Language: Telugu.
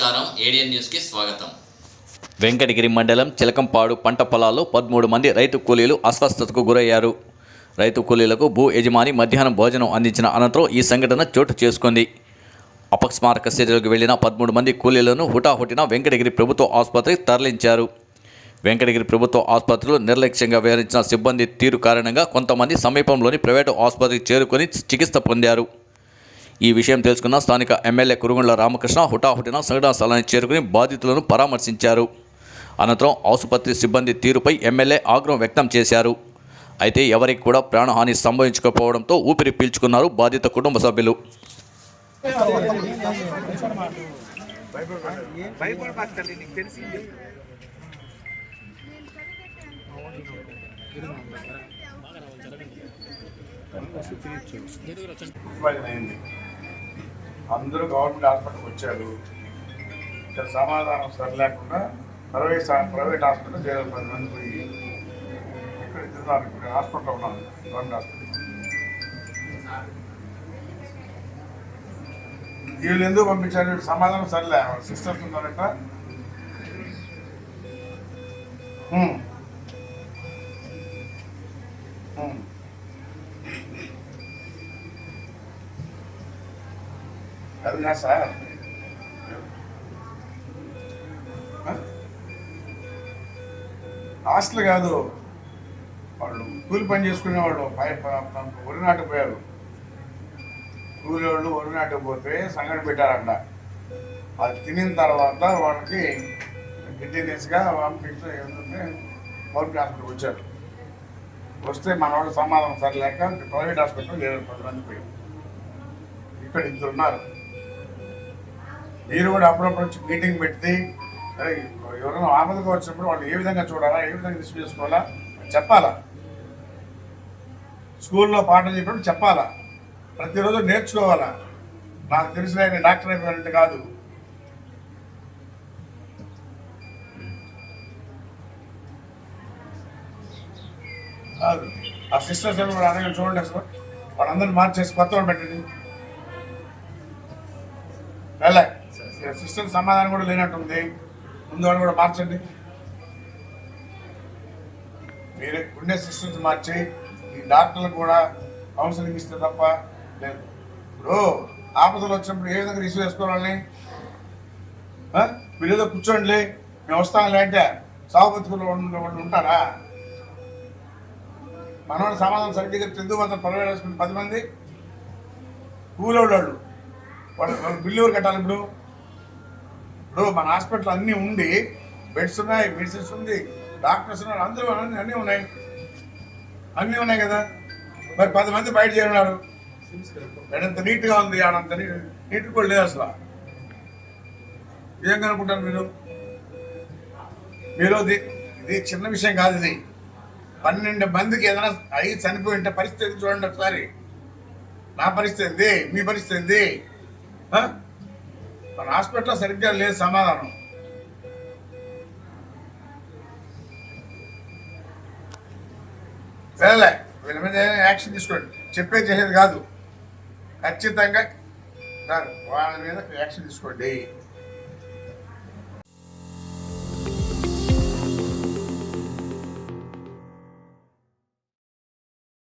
నమస్కారం. ఏడియన్ న్యూస్కి స్వాగతం. వెంకటగిరి మండలం చిలకంపాడు పంట పొలాల్లో పదమూడు మంది రైతు కూలీలు అస్వస్థతకు గురయ్యారు. రైతు కూలీలకు భూ యజమాని మధ్యాహ్నం భోజనం అందించిన అనంతరం ఈ సంఘటన చోటు చేసుకుంది. అపస్మారక చర్యలకు వెళ్ళిన పదమూడు మంది కూలీలను హుటాహుటిన వెంకటగిరి ప్రభుత్వ ఆసుపత్రికి తరలించారు. వెంకటగిరి ప్రభుత్వ ఆసుపత్రిలో నిర్లక్ష్యంగా వ్యవహరించిన సిబ్బంది తీరు కారణంగా కొంతమంది సమీపంలోని ప్రైవేటు ఆసుపత్రికి చేరుకొని చికిత్స పొందారు. ఈ విషయం తెలుసుకున్న స్థానిక ఎమ్మెల్యే కురుగుండ్ల రామకృష్ణ హుటాహుటిన సంఘటనా స్థలానికి చేరుకుని బాధితులను పరామర్శించారు. అనంతరం ఆసుపత్రి సిబ్బంది తీరుపై ఎమ్మెల్యే ఆగ్రహం వ్యక్తం చేశారు. అయితే ఎవరికి కూడా ప్రాణహాని సంభవించకపోవడంతో ఊపిరి పీల్చుకున్నారు బాధిత కుటుంబ సభ్యులు. అయింది అందరూ గవర్నమెంట్ హాస్పిటల్కి వచ్చారు. ఇక్కడ సమాధానం సరిలేకుండా ప్రైవేట్ ప్రైవేట్ హాస్పిటల్ చేయాలి పది మంది పోయి ఇక్కడ ఇద్దరు ఇప్పుడు హాస్పిటల్ ఉన్నాను గవర్నమెంట్ హాస్పిటల్. వీళ్ళు ఎందుకు పంపించారు? వీళ్ళు సమాధానం సరిలే. సిస్టర్స్ ఉన్నారట Hmm. అది నా సార్ హాస్టల్ కాదు. వాళ్ళు కూలి పని చేసుకునేవాళ్ళు. పై ప- వరి నాటుకుపోయారు. కూలి వాళ్ళు వరి నాటుకుపోతే సంగతి పెట్టారంట. అది తినిన తర్వాత వాళ్ళకి కంటిన్యూస్గా పంపించి ఏంటంటే గవర్నమెంట్ హాస్పిటల్కి వచ్చారు. వస్తే మన వాళ్ళు సమాధానం సరిలేక ప్రైవేట్ హాస్పిటల్ ఏడు పది మంది పోయారు. ఇక్కడ ఇద్దరు ఉన్నారు. మీరు కూడా అప్పుడప్పుడు వచ్చి మీటింగ్ పెట్టి ఎవరైనా ఆపదగా వచ్చినప్పుడు వాళ్ళు ఏ విధంగా చూడాలా ఏ విధంగా రిసీవ్ చేసుకోవాలా చెప్పాలా? స్కూల్లో పాఠం చెప్పినప్పుడు చెప్పాలా? ప్రతిరోజు నేర్చుకోవాలా? నాకు తెలిసిన ఆయన డాక్టర్ అయిపోయినట్టు కాదు. కాదు. ఆ సిస్టర్స్ కూడా అడగండి చూడండి అసలు. వాళ్ళందరినీ మార్చేసి కొత్త వాళ్ళు పెట్టండి. వెళ్ళాయి సిస్టమ్ సమాధానం కూడా లేనట్టుంది. ముందు వాళ్ళు కూడా మార్చండి. మీరే ఉండే సిస్టమ్స్ మార్చి ఈ డాక్టర్లకు కూడా కౌన్సిలింగ్ ఇస్తే తప్ప లేదు. ఇప్పుడు ఆపదలు వచ్చినప్పుడు ఏ విధంగా రిసీవ్ చేసుకోవాలని మీరు ఏదో కూర్చోండి మేము వస్తాంలే అంటే సాగు బతుకులు వాళ్ళు ఉంటారా? మనవాడు సమాధానం సరిగ్గా చెప్తే ఎందుకు మాత్రం పర్వాలేదు వేసుకుని పది మంది కూలోళ్ళు వాళ్ళు వాళ్ళు వాళ్ళు బిల్లు ఎవరు కట్టాలి ఇప్పుడు? ఇప్పుడు మన హాస్పిటల్ అన్నీ ఉండి బెడ్స్ ఉన్నాయి మెడిసిన్స్ ఉంది డాక్టర్స్ ఉన్నారు అందరూ అన్నీ అన్నీ ఉన్నాయి. అన్నీ ఉన్నాయి కదా? మరి పది మంది బయట చేరున్నారు ఎంత నీట్గా ఉంది ఆడంత నీట్ కూడా లేదు అసలు. ఏం కనుక్కుంటారు మీరు? మీరు ఇది చిన్న విషయం కాదు ఇది. పన్నెండు మందికి ఏదైనా అయ్యి చనిపోయి ఉంటే పరిస్థితి చూడండి ఒకసారి. నా పరిస్థితి ఏంది? మీ పరిస్థితి మన హాస్పిటల్ సరిగ్గా లేదు సమాధానం. వెళ్ళలే. వీళ్ళ మీద ఏదైనా యాక్షన్ తీసుకోండి. చెప్పే చేసేది కాదు. ఖచ్చితంగా వాళ్ళ మీద యాక్షన్ తీసుకోండి.